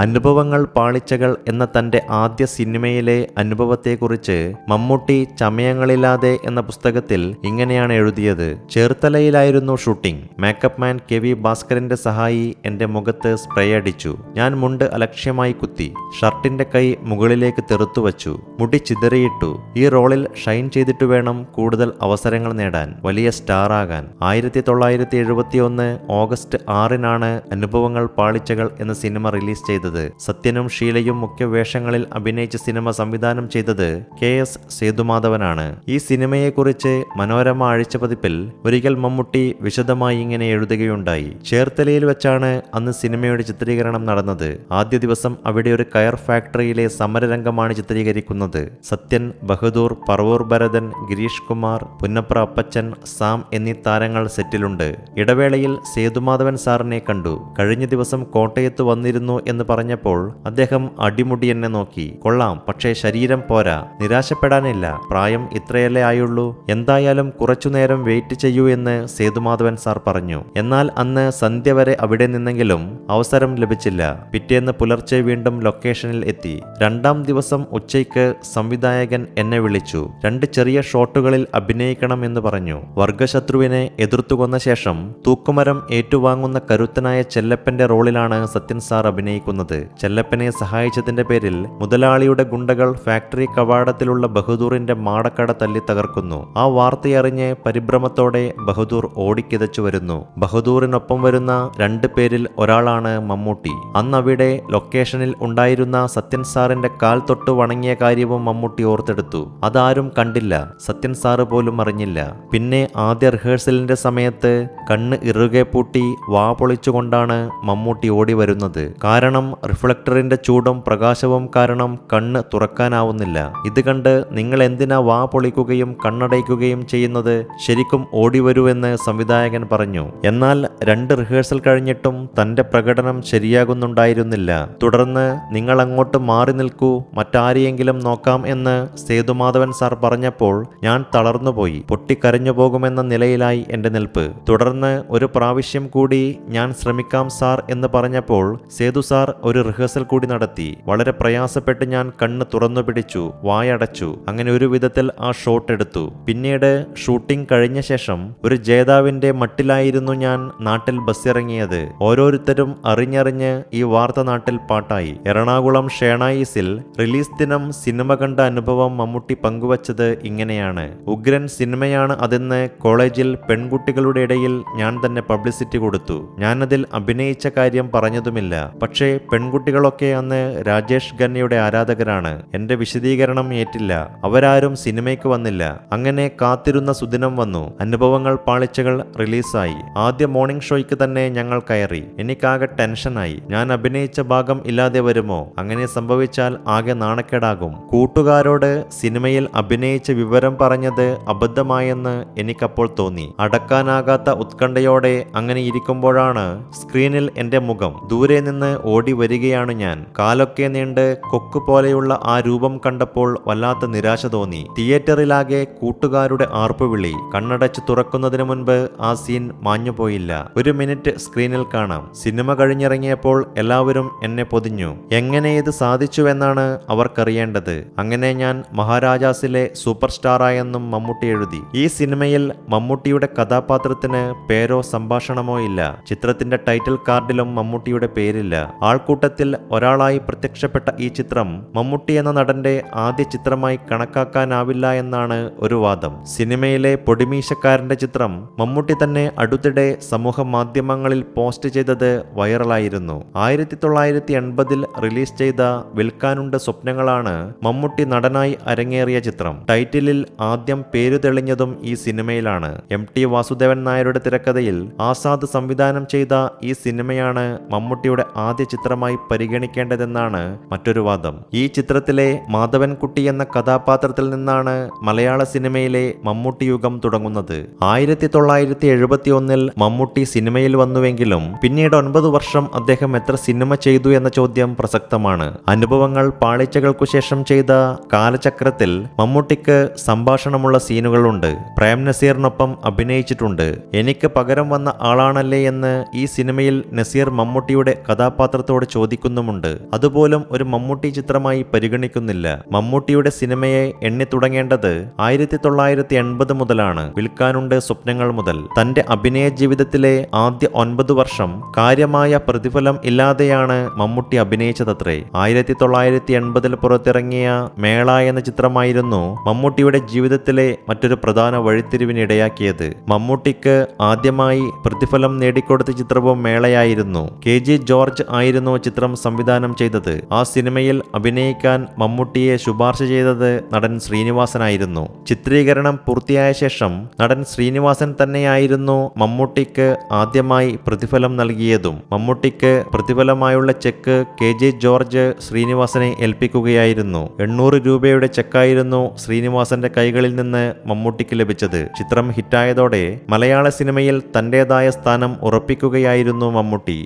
അനുഭവങ്ങൾ പാളിച്ചകൾ എന്ന തന്റെ ആദ്യ സിനിമയിലെ അനുഭവത്തെക്കുറിച്ച് മമ്മൂട്ടി ചമയങ്ങളില്ലാതെ എന്ന പുസ്തകത്തിൽ ഇങ്ങനെയാണ് എഴുതിയത്. ചേർത്തലയിലായിരുന്നു shooting. Makeup man K V ഭാസ്കരന്റെ സഹായി എന്റെ മുഖത്ത് സ്പ്രേ അടിച്ചു. ഞാൻ മുണ്ട് അലക്ഷ്യമായി കുത്തി. ഷർട്ടിന്റെ കൈ മുകളിലേക്ക് തെറുത്തു വച്ചു. മുടി ചിതറിയിട്ടു. ഈ റോളിൽ ഷൈൻ ചെയ്തിട്ട് വേണം കൂടുതൽ അവസരങ്ങൾ നേടാൻ. വലിയ സ്റ്റാർ ആകാൻ ആയിരത്തി തൊള്ളായിരത്തി എഴുപത്തി ഒന്ന് ഓഗസ്റ്റ് ആറിനാണ് അനുഭവങ്ങൾ പാളിച്ചകൾ എന്ന സിനിമ റിലീസ് ചെയ്തത്. സത്യനും ഷീലയും മുഖ്യ വേഷങ്ങളിൽ അഭിനയിച്ച സിനിമ സംവിധാനം ചെയ്തത് കെ എസ് സേതുമാധവനാണ്. ഈ സിനിമയെക്കുറിച്ച് മനോരമ ആഴ്ചപതിപ്പിൽ ഒരിക്കൽ മമ്മൂട്ടി വിശദമായി ഇങ്ങനെ എഴുതുകയുണ്ടായി. ചേർത്തലയിൽ വെച്ചാണ് അന്ന് സിനിമയുടെ ചിത്രീകരണം നടന്നത്. ആദ്യ ദിവസം അവിടെ ഒരു കയർ ഫാക്ടറിയിലെ സമരരംഗമാണ് ചിത്രീകരിക്കുന്നത്. സത്യൻ ബഹദൂർ പറവൂർ ഭരതൻ ഗിരീഷ് കുമാർ പുന്നപ്ര അപ്പച്ചൻ സാം എന്നീ താരങ്ങൾ സെറ്റിലുണ്ട്. ഇടവേളയിൽ സേതുമാധവൻ സാറിനെ കണ്ടു. കഴിഞ്ഞ ദിവസം കോട്ടയത്ത് വന്നിരുന്നു എന്ന് പറഞ്ഞപ്പോൾ അദ്ദേഹം അടിമുടി എന്നെ നോക്കി. കൊള്ളാം പക്ഷേ ശരീരം പോരാ. നിരാശപ്പെടാനില്ല. പ്രായം ഇത്രയല്ലേ ആയുള്ളൂ. എന്തായാലും കുറച്ചുനേരം വെയിറ്റ് ചെയ്യൂ എന്ന് സേതുമാധവൻ സാർ പറഞ്ഞു. എന്നാൽ അന്ന് സന്ധ്യ വരെ അവിടെ നിന്നെങ്കിലും അവസരം ലഭിച്ചില്ല. പിറ്റേന്ന് പുലർച്ചെ വീണ്ടും ലൊക്കേഷനിൽ എത്തി. രണ്ടാം ദിവസം ഉച്ചയ്ക്ക് സംവിധായകൻ എന്നെ വിളിച്ചു. രണ്ട് ചെറിയ ഷോട്ടുകളിൽ അഭിനയിക്കണം എന്ന് പറഞ്ഞു. വർഗശത്രുവിനെ എതിർത്തു കൊന്ന ശേഷം തൂക്കുമരം ഏറ്റുവാങ്ങുന്ന കരുത്തനായ ചെല്ലപ്പന്റെ റോളിലാണ് സത്യൻ സാർ അഭിനയിക്കുന്നത്. ചെല്ലപ്പനെ സഹായിച്ചതിന്റെ പേരിൽ മുതലാളിയുടെ ഗുണ്ടകൾ ഫാക്ടറി കവാടത്തിലുള്ള ബഹദൂറിന്റെ മാടക്കട തല്ലി തകർക്കുന്നു. ആ വാർത്തയറിഞ്ഞ് പരിഭ്രമത്തോടെ ബഹദൂർ ഓടിക്കിതച്ചു വരുന്നു. ബഹദൂറിനൊപ്പം വരുന്ന രണ്ട് പേരിൽ ഒരാളാണ് മമ്മൂട്ടി. അന്ന് അവിടെ ലൊക്കേഷനിൽ ഉണ്ടായിരുന്ന സത്യൻ സാറിന്റെ കാൽ തൊട്ട് വണങ്ങിയ കാര്യവും മമ്മൂട്ടി ഓർത്തെടുത്തു. അതാരും കണ്ടില്ല. സത്യൻ സാറ് പോലും അറിഞ്ഞില്ല. പിന്നെ ആദ്യ റിഹേഴ്സലിന്റെ സമയത്ത് കണ്ണ് ഇറുകെ പൂട്ടി വാ പൊളിച്ചുകൊണ്ടാണ് മമ്മൂട്ടി ഓടി വരുന്നത്. കാരണം റിഫ്ലക്ടറിന്റെ ചൂടും പ്രകാശവും കാരണം കണ്ണ് തുറക്കാനാവുന്നില്ല. ഇത് കണ്ട് നിങ്ങൾ എന്തിനാ വാ പൊളിക്കുകയും കണ്ണടയ്ക്കുകയും ചെയ്യുന്നത്? ശരിക്കും ഓടി വരുവെന്ന് സംവിധായകൻ പറഞ്ഞു. എന്നാൽ രണ്ട് റിഹേഴ്സൽ കഴിഞ്ഞിട്ടും തന്റെ പ്രകടനം ശരിയാകുന്നുണ്ടായിരുന്നില്ല. തുടർന്ന് നിങ്ങൾ അങ്ങോട്ട് മാറി നിൽക്കൂ മറ്റാരെയെങ്കിലും നോക്കാം എന്ന് സേതുമാധവൻ സാർ പറഞ്ഞപ്പോൾ ഞാൻ തളർന്നുപോയി. പൊട്ടിക്കരഞ്ഞു പോകുമെന്ന നിലയിലായി എന്റെ നിൽപ്പ്. തുടർന്ന് ഒരു പ്രാവശ്യം കൂടി ഞാൻ ശ്രമിക്കാം സാർ എന്ന് പറഞ്ഞപ്പോൾ സേതു സാർ ഒരു റിഹേഴ്സൽ കൂടി നടത്തി. വളരെ പ്രയാസപ്പെട്ട് ഞാൻ കണ്ണ് തുറന്നു പിടിച്ചു വായടച്ചു. അങ്ങനെ ഒരു വിധത്തിൽ ആ ഷോട്ട് എടുത്തു. പിന്നീട് ഷൂട്ടിംഗ് കഴിഞ്ഞ ശേഷം ഒരു ജേതാവിന്റെ മട്ടിലായിരുന്നു ഞാൻ നാട്ടിൽ ബസ്സിറങ്ങിയത്. ഓരോരുത്തരും അറിഞ്ഞറിഞ്ഞ് ഈ വാർത്ത നാട്ടിൽ പാട്ടായി. എറണാകുളം ഷേണായിസിൽ റിലീസ് ദിനം സിനിമ കണ്ട അനുഭവം മമ്മൂട്ടി പങ്കുവച്ചത് ഇങ്ങനെയാണ്. ഉഗ്രൻ സിനിമയാണ് അതെന്ന് കോളേജിൽ പെൺകുട്ടികളുടെ ഇടയിൽ ഞാൻ തന്നെ പബ്ലിസിറ്റി കൊടുത്തു. ഞാനതിൽ അഭിനയിച്ച കാര്യം പറഞ്ഞതുമില്ല. പക്ഷേ പെൺകുട്ടികളൊക്കെ അന്ന് രാജേഷ് ഖന്നയുടെ ആരാധകരാണ്. എന്റെ വിശദീകരണം ഏറ്റില്ല. അവരാരും സിനിമയ്ക്ക് വന്നില്ല. അങ്ങനെ കാത്തിരുന്ന സുദിനം വന്നു. അനുഭവങ്ങൾ പാളിച്ചകൾ റിലീസായി. ആദ്യ മോർണിംഗ് ഷോയ്ക്ക് തന്നെ ഞങ്ങൾ കയറി. എനിക്കാകെ ടെൻഷനായി. ഞാൻ അഭിനയിച്ച ഭാഗം ഇല്ലാതെ വരുമോ? അങ്ങനെ സംഭവിച്ചാൽ ആകെ നാണക്കേടാകും. കൂട്ടുകാരോട് സിനിമയിൽ അഭിനയിച്ച വിവരം പറഞ്ഞത് അബദ്ധമായെന്ന് എനിക്കപ്പോൾ തോന്നി. അടക്കാനാകാത്ത ഉത്കണ്ഠയോടെ അങ്ങനെ ഇരിക്കുമ്പോഴാണ് സ്ക്രീനിൽ എന്റെ മുഖം ദൂരെ നിന്ന് ഓടി വരികയാണ് ഞാൻ. കാലൊക്കെ നീണ്ട് കൊക്ക് പോലെയുള്ള ആ രൂപം കണ്ടപ്പോൾ വല്ലാത്ത നിരാശ തോന്നി. തിയേറ്ററിലാകെ കൂട്ടുകാരുടെ ആർപ്പുവിളി കണ്ണടച്ച് തുറക്കുന്നതിന് മുൻപ് ആ സീൻ മാഞ്ഞുപോയില്ല ഒരു മിനിറ്റ് സ്ക്രീനിൽ കാണാം. സിനിമ കഴിഞ്ഞിറങ്ങിയപ്പോൾ എല്ലാവരും എന്നെ പൊതിഞ്ഞു. എങ്ങനെ ഇത് സാധിച്ചുവെന്നാണ് അവർക്കറിയേണ്ടത്. അങ്ങനെ ഞാൻ മഹാരാജാസിലെ സൂപ്പർ സ്റ്റാറായെന്നും മമ്മൂട്ടി എഴുതി. ഈ സിനിമയിൽ മമ്മൂട്ടിയുടെ കഥാപാത്രത്തിന് പേരോ സംഭാഷണമോ ഇല്ല. ചിത്രത്തിന്റെ ടൈറ്റിൽ കാർഡിലും മമ്മൂട്ടിയുടെ പേരില്ല. ആൾക്കൂട്ടത്തിൽ ഒരാളായി പ്രത്യക്ഷപ്പെട്ട ഈ ചിത്രം മമ്മൂട്ടി എന്ന നടന്റെ ആദ്യ ചിത്രമായി കണക്കാക്കാനാവില്ല എന്നാണ് ഒരു വാദം. സിനിമയിലെ പൊടിമീശക്കാരന്റെ ചിത്രം മമ്മൂട്ടി തന്നെ അടുത്തിടെ സമൂഹ മാധ്യമങ്ങളിൽ പോസ്റ്റ് ചെയ്തത് വൈറലായിരുന്നു. ആയിരത്തി തൊള്ളായിരത്തി എൺപതിൽ റിലീസ് ചെയ്ത വിൽക്കാനുണ്ട് സ്വപ്നങ്ങളാണ് മമ്മൂട്ടി നടനായി അരങ്ങേറിയ ചിത്രം. ടൈറ്റിലിൽ ആദ്യം പേരു തെളിഞ്ഞതും ഈ സിനിമയിലാണ്. എം ടി വാസുദേവൻ നായരുടെ തിരക്കഥയിൽ ആസാദ് സംവിധാനം ചെയ്ത ഈ സിനിമയാണ് മമ്മൂട്ടിയുടെ ആദ്യ ചിത്രമായി പരിഗണിക്കേണ്ടതെന്നാണ് മറ്റൊരു വാദം. ഈ ചിത്രത്തിലെ മാധവൻകുട്ടി എന്ന കഥാപാത്രത്തിൽ നിന്നാണ് മലയാള സിനിമയിലെ മമ്മൂട്ടി യുഗം തുടങ്ങുന്നത്. ആയിരത്തി തൊള്ളായിരത്തി എഴുപത്തി ഒന്നിൽ മമ്മൂട്ടി സിനിമയിൽ വന്നുവെങ്കിലും പിന്നീട് ഒൻപത് വർഷം അദ്ദേഹം എത്ര സിനിമ ചെയ്തു എന്ന ചോദ്യം പ്രസക്തമാണ്. അനുഭവങ്ങൾ പാളിച്ചകൾക്കു ശേഷം ചെയ്ത കാലചക്രത്തിൽ മമ്മൂട്ടിക്ക് സംഭാഷണമുള്ള സീനുകളുണ്ട്. പ്രേം നസീറിനൊപ്പം അഭിനയിച്ചിട്ടുണ്ട്. എനിക്ക് പകരം വന്ന ആളാണല്ലേ എന്ന് ഈ സിനിമയിൽ നസീർ മമ്മൂട്ടിയുടെ കഥാപാത്രത്തോട് മമ്മൂട്ടിയോട് ചോദിക്കുന്നുമുണ്ട്. അതുപോലും ഒരു മമ്മൂട്ടി ചിത്രമായി പരിഗണിക്കുന്നില്ല. മമ്മൂട്ടിയുടെ സിനിമയെ എണ്ണി തുടങ്ങേണ്ടത് ആയിരത്തി തൊള്ളായിരത്തി എൺപത് മുതലാണ്. വിൽക്കാനുണ്ട് സ്വപ്നങ്ങൾ മുതൽ. തന്റെ അഭിനയ ജീവിതത്തിലെ ആദ്യ ഒൻപത് വർഷം കാര്യമായ പ്രതിഫലം ഇല്ലാതെയാണ് മമ്മൂട്ടി അഭിനയിച്ചതത്രേ. ആയിരത്തി തൊള്ളായിരത്തി എൺപതിൽ പുറത്തിറങ്ങിയ മേള എന്ന ചിത്രമായിരുന്നു മമ്മൂട്ടിയുടെ ജീവിതത്തിലെ മറ്റൊരു പ്രധാന വഴിത്തിരിവിനിടയാക്കിയത്. മമ്മൂട്ടിക്ക് ആദ്യമായി പ്രതിഫലം നേടിക്കൊടുത്ത ചിത്രവും മേളയായിരുന്നു. കെ ജി ജോർജ് ആയിരുന്നു ചിത്രം സംവിധാനം ചെയ്തത്. ആ സിനിമയിൽ അഭിനയിക്കാൻ മമ്മൂട്ടിയെ ശുപാർശ ചെയ്തത് നടൻ ശ്രീനിവാസനായിരുന്നു. ചിത്രീകരണം പൂർത്തിയായ ശേഷം നടൻ ശ്രീനിവാസൻ തന്നെയായിരുന്നു മമ്മൂട്ടിക്ക് ആദ്യമായി പ്രതിഫലം നൽകിയതും. മമ്മൂട്ടിക്ക് പ്രതിഫലമായുള്ള ചെക്ക് കെ ജെ ജോർജ് ശ്രീനിവാസനെ ഏൽപ്പിക്കുകയായിരുന്നു. എണ്ണൂറ് രൂപയുടെ ചെക്കായിരുന്നു ശ്രീനിവാസന്റെ കൈകളിൽ നിന്ന് മമ്മൂട്ടിക്ക് ലഭിച്ചത്. ചിത്രം ഹിറ്റായതോടെ മലയാള സിനിമയിൽ തന്റേതായ സ്ഥാനം ഉറപ്പിക്കുകയായിരുന്നു മമ്മൂട്ടി.